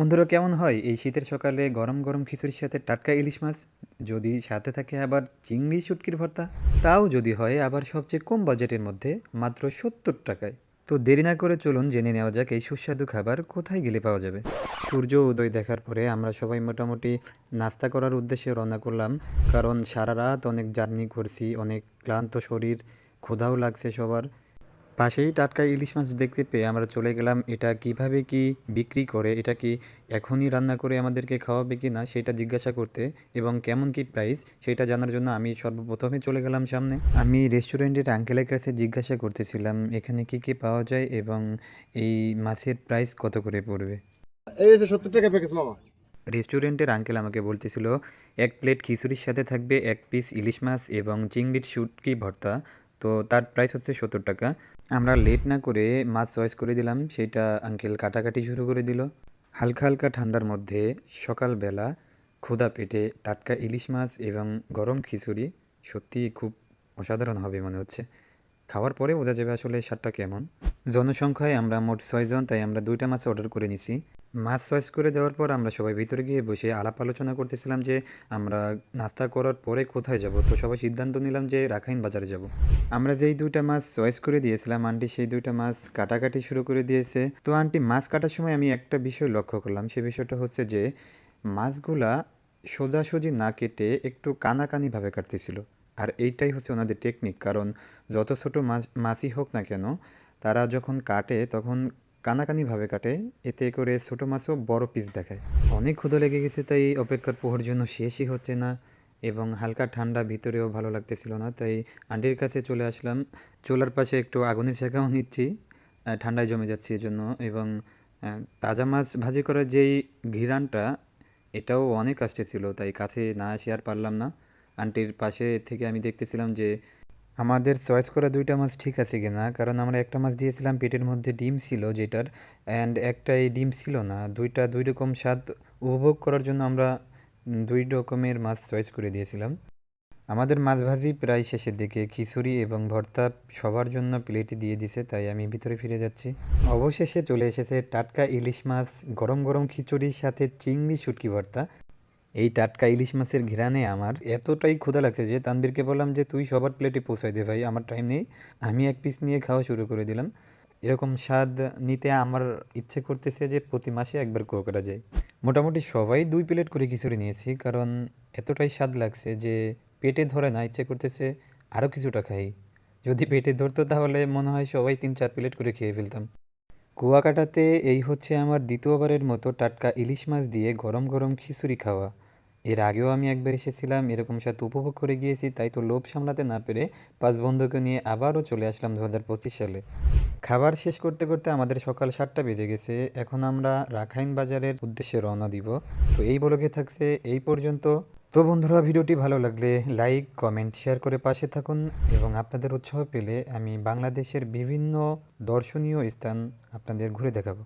বন্ধুরা, কেমন হয়? এই শীতের সকালে গরম গরম খিচুড়ির সাথে টাটকা ইলিশ মাছ? যদি সাথে থাকে আবার চিংড়ি, শুটকির ভর্তা? তাও যদি হয় আবার সবচেয়ে কম বাজেটের মধ্যে মাত্র সত্তর টাকায়। তো দেরি না করে চলুন জেনে নেওয়া যাক এই সুস্বাদু খাবার কোথায় গেলে পাওয়া যাবে। সূর্য উদয় দেখার পরে আমরা সবাই মোটামুটি নাস্তা করার উদ্দেশ্যে রওনা করলাম। কারণ সারা রাত অনেক জার্নি করছি, অনেক ক্লান্ত শরীর, ক্ষুধাও লাগছে সবার। পাশেই টাটকা ইলিশ মাছ দেখতে পেয়ে আমরা চলে গেলাম। এটা কীভাবে কি বিক্রি করে এটা কি এখনই রান্না করে আমাদেরকে খাওয়াবে কি না সেটা জিজ্ঞাসা করতে এবং কেমন কি প্রাইস সেটা জানার জন্য আমি সর্বপ্রথমে চলে গেলাম সামনে। আমি রেস্টুরেন্টের আঙ্কেলের কাছে জিজ্ঞাসা করতেছিলাম এখানে কি কি পাওয়া যায় এবং এই মাছের প্রাইস কত করে পড়বে? এই সত্তর টাকা প্যাকেজ মামা। রেস্টুরেন্টের আঙ্কেল আমাকে বলতেছিল এক প্লেট খিচুড়ির সাথে থাকবে এক পিস ইলিশ মাছ এবং চিংড়ির শুটকি ভর্তা। তো তার প্রাইস হচ্ছে সত্তর টাকা। আমরা লেট না করে মাছ চয়েস করে দিলাম সেটা আঙ্কেল কাটাকাটি শুরু করে দিল। হালকা হালকা ঠান্ডার মধ্যে সকালবেলা ক্ষুধা পেটে টাটকা ইলিশ মাছ এবং গরম খিচুড়ি সত্যিই খুব অসাধারণ হবে মনে হচ্ছে। খাওয়ার পরে বোঝা যাবে আসলে স্বাদটা কেমন। জনসংখ্যায় আমরা মোট ছয়জন তাই আমরা দুইটা মাছ অর্ডার করে নিছি। মাছ চয়েস করে দেওয়ার পর আমরা সবাই ভিতরে গিয়ে বসে আলাপ আলোচনা করতেছিলাম যে আমরা নাস্তা করার পরে কোথায় যাব। তো সবাই সিদ্ধান্ত নিলাম যে রাখাইন বাজারে যাব। আমরা যেই দুইটা মাছ চয়েস করে দিয়েছিলাম, আন্টি সেই দুইটা মাছ কাটাকাটি শুরু করে দিয়েছে। তো আন্টি, মাছ কাটার সময় আমি একটা বিষয় লক্ষ্য করলাম, সে বিষয়টা হচ্ছে যে মাছগুলা সোজাসুজি না কেটে একটু কানাকানিভাবে কাটতেছিল। আর এইটাই হচ্ছে ওনাদের টেকনিক কারণ যত ছোট মাছ, মাছই হোক না কেন, তারা যখন কাটে তখন কানাকানিভাবে কাটে, এতে করে ছোটো মাছও বড় পিস দেখায়। অনেক ক্ষুধা লেগে গেছে, তাই অপেক্ষার পোহর জন্য শেষই হচ্ছে না এবং হালকা ঠান্ডা ভিতরেও ভালো লাগতেছিল না, তাই আন্টির কাছে চলে আসলাম। চোলার পাশে একটু আগুনের শেখাও নিচ্ছি ঠান্ডায় জমে যাচ্ছে এজন্য এবং তাজা মাছ ভাজি করার যেই ঘিরানটা, এটাও অনেক আসতে ছিল, তাই কাছে না আসি আর পারলাম না। আন্টির পাশে থেকে আমি দেখতেছিলাম যে আমাদের চয়েস করা দুইটা মাছ ঠিক আছে কিনা, কারণ আমরা একটা মাছ দিয়েছিলাম, পেটের মধ্যে ডিম ছিল যেটার অ্যান্ড একটাই ডিম ছিল না। দুইটা, দুই রকম স্বাদ উপভোগ করার জন্য আমরা দুই রকমের মাছ চয়েস করে দিয়েছিলাম। আমাদের মাছ ভাজি প্রায় শেষের দিকে, খিচুড়ি এবং ভর্তা সবার জন্য প্লেটে দিয়ে দিছে, তাই আমি ভিতরে ফিরে যাচ্ছি। অবশেষে চলে এসেছে টাটকা ইলিশ মাছ, গরম গরম খিচুড়ির সাথে চিংড়ি শুটকি ভর্তা। এই টাটকা ইলিশ মাছের ঘিরানে আমার এতটাই ক্ষুধা লাগছে যে তানবীরকে বললাম যে, তুই সবার প্লেটে পৌঁছাই দে ভাই, আমার টাইম নেই। আমি এক পিস নিয়ে খাওয়া শুরু করে দিলাম। এরকম স্বাদ নিতে আমার ইচ্ছে করতেছে যে, প্রতি মাসে একবার করা যায় মোটামুটি সবাই দুই প্লেট করে খিচুড়ি নিয়েছি, কারণ এতটাই স্বাদ লাগছে যে, পেটে ধরে না, ইচ্ছে করতেছে আরও কিছুটা খাই। যদি পেটে ধরতো তাহলে মনে হয় সবাই তিন চার প্লেট করে খেয়ে ফেলতাম। কুয়াকাটাতে এই হচ্ছে আমার দ্বিতীয়বারের মতো টাটকা ইলিশ মাছ দিয়ে গরম গরম খিচুড়ি খাওয়া। এর আগেও আমি একবার এসেছিলাম, এরকম সাথে উপভোগ করে গিয়েছি, তাই তো লোভ সামলাতে না পেরে পাঁচ বন্ধুকে নিয়ে আবারও চলে আসলাম দু হাজার পঁচিশ সালে। খাবার শেষ করতে করতে আমাদের সকাল সাতটা বেজে গেছে, এখন আমরা রাখাইন বাজারের উদ্দেশ্যে রওনা দিব। তো এই ব্লগে থাকছে এই পর্যন্ত। তো বন্ধুরা, ভিডিওটি ভালো লাগলে লাইক, কমেন্ট, শেয়ার করে পাশে থাকুন এবং আপনাদের উৎসাহ পেলে আমি বাংলাদেশের বিভিন্ন দর্শনীয় স্থান আপনাদের ঘুরে দেখাবো।